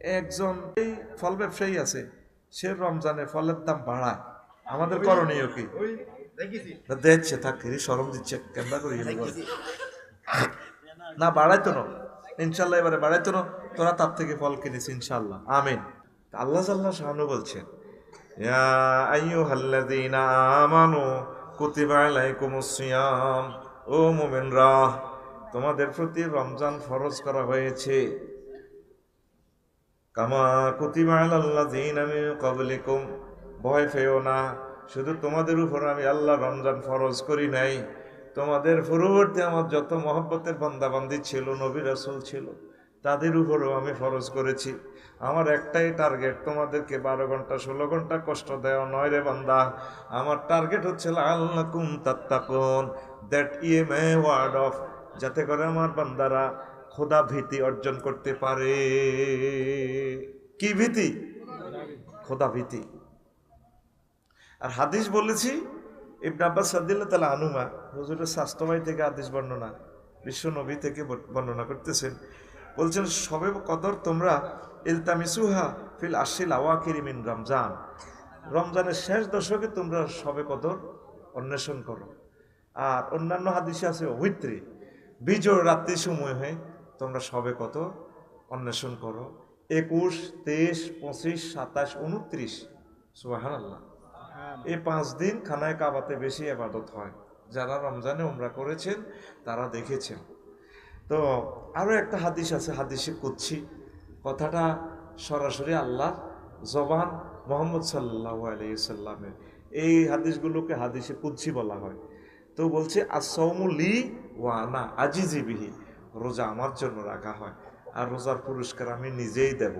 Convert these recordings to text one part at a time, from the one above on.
একজন এই ফল ব্যবসায়ী আছে সে রমজানে ফলের দাম বাড়ায়। আমাদের করণীয় কি? দেখছে। থাকি সরম দিচ্ছে কেমন করি না বাড়াইতো না। ইনশাল্লাহ এবারে বাড়াইতো না। তোরা তার থেকে ফল কিনিস ইনশাল্লাহ। আমিন। আল্লাহ সাল্লাহ শাহানু বলছেন আমানু ও মুমিনরা তোমাদের প্রতি রমজান ফরজ করা হয়েছে। কামা কুতিবা আলাল্লাযীনা মিন ক্বাবলিকুম। ভয় পেও না, শুধু তোমাদের উপর আমি আল্লাহ রমজান ফরজ করি নাই। তোমাদের পূর্ববর্তী আমার যত মহব্বতের বান্দাবান্দি ছিল, নবী রাসূল ছিল, তাদের উপরেও আমি ফরজ করেছি। আমার একটাই টার্গেট, তোমাদেরকে বারো ঘণ্টা, ষোলো ঘণ্টা কষ্ট দেওয়া নয় রে বান্দা। আমার টার্গেট হচ্ছে আল্লাহ কুম তাত্তাকুন দ্যাট ইয়ে মে ওয়ার্ড অফ যাতে করে আমার বান্দারা খোদা ভীতি অর্জন করতে পারে। কি ভীতি? খোদা ভীতি। আর হাদিস বলেছি, ইবনে আব্বাস সাদ্দিল্লাহ তালা আনুমা হুজুরের স্বাস্থ্যবাহী থেকে হাদিস বর্ণনা, বিশ্ব নবী থেকে বর্ণনা করতেছেন। বলছেন, সবে কদর তোমরা ইলতামিসুহা ফিল আশিল আওয়াকিরি মিন রমজান। রমজানের শেষ দশকে তোমরা সবে কদর অন্বেষণ করো। আর অন্যান্য হাদিসে আছে অভিত্রী। বিজয় রাত্রি সময় হয়ে তোমরা সবে কত? অন্বেষণ করো। একুশ তেইশ পঁচিশ সাতাশ উনত্রিশ সুবাহান আল্লাহ এই পাঁচ দিন খানায় কাবাতে বেশি আবাদত হয়। যারা রমজানে উমরা করেছেন তারা দেখেছেন। তো আরও একটা হাদিস আছে হাদিসে কুচ্ছি কথাটা সরাসরি আল্লাহ জবান মোহাম্মদ সাল্লাহ আলাইসাল্লামের এই হাদিসগুলোকে হাদিসে কুচ্ছি বলা হয়। তো বলছে আসৌমুলি ওয়ানা আজিজিবিহি রোজা আমার জন্য রাখা হয় আর রোজার পুরস্কার আমি নিজেই দেব।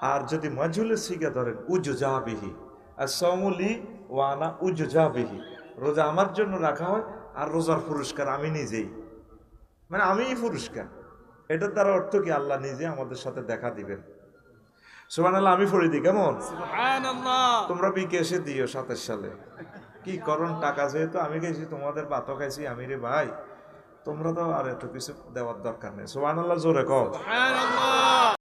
আর যদি মাজুলের শিখা ধরেন উজুজাবিহি আর সমলি ওয়ানা উজুজাবিহি রোজা আমার জন্য রাখা হয় আর রোজার পুরস্কার আমি নিজেই। মানে আমিই পুরস্কার। এটার দ্বারা অর্থ কি? আল্লাহ নিজে আমাদের সাথে দেখা দিবেন। সুবান আল্লাহ আমি ফরি দিই কেমন? তোমরা বিকে এসে দিও সাতের সালে। কি করণ টাকা যেহেতু আমি গেছি তোমাদের বাতও খাইছি আমি রে ভাই। তোমরা তো আর এত কিছু দেওয়ার দরকার নেই। সোহান আল্লাহ জোরে কম